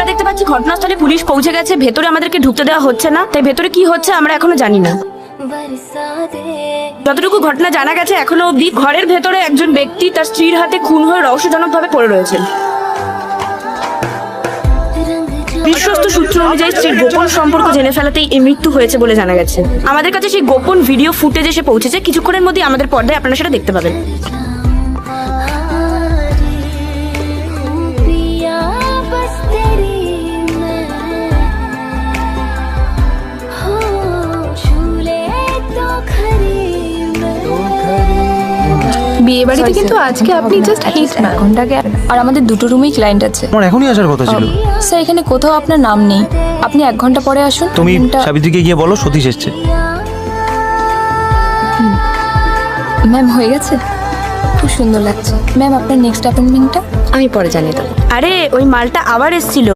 আমরা দেখতে পাচ্ছি ঘটনাস্থলে পুলিশ পৌঁছে গেছে। ভেতরে আমাদেরকে ঢুকতে দেওয়া হচ্ছে না। তাই ভেতরে কি হচ্ছে আমরা এখনও জানি না। যতটুকু ঘটনা জানা গেছে এখনও অব্দি ঘরের ভেতরে একজন ব্যক্তি তার স্ত্রীর হাতে খুন হয়ে রহস্যজনকভাবে পড়ে রয়েছেন বিশ্বস্ত সূত্র অনুযায়ী স্ত্রীর গোপন সম্পর্ক জেনে ফেলাতেই এই মৃত্যু হয়েছে বলে জানা গেছে। আমাদের কাছে সেই গোপন ভিডিও ফুটেজ এসে পৌঁছেছে। কিছুক্ষণের মধ্যে আমাদের পর্দায় আপনারা সেটা দেখতে পাবেন। বিয়ে বাড়িতে কিন্তু আজকে আপনি জাস্ট হিট ঘন্টাকে আর আমাদের দুটো রুমেই ক্লায়েন্ট আছে। আমার এখনই আসার কথা ছিল। স্যার এখানে কোথাও আপনার নাম নেই। আপনি এক ঘণ্টা পরে আসুন। তুমি সাবিত্রীকে গিয়ে বলো সতীশ এসছে। ম্যাম হয়ে গেছে? খুব সুন্দর লাগছে। ম্যাম আপনার নেক্সট অ্যাপয়েন্টমেন্টটা আমি পরে জানিয়ে দেবো। আরে ওই মালটা আবার এসেছিল।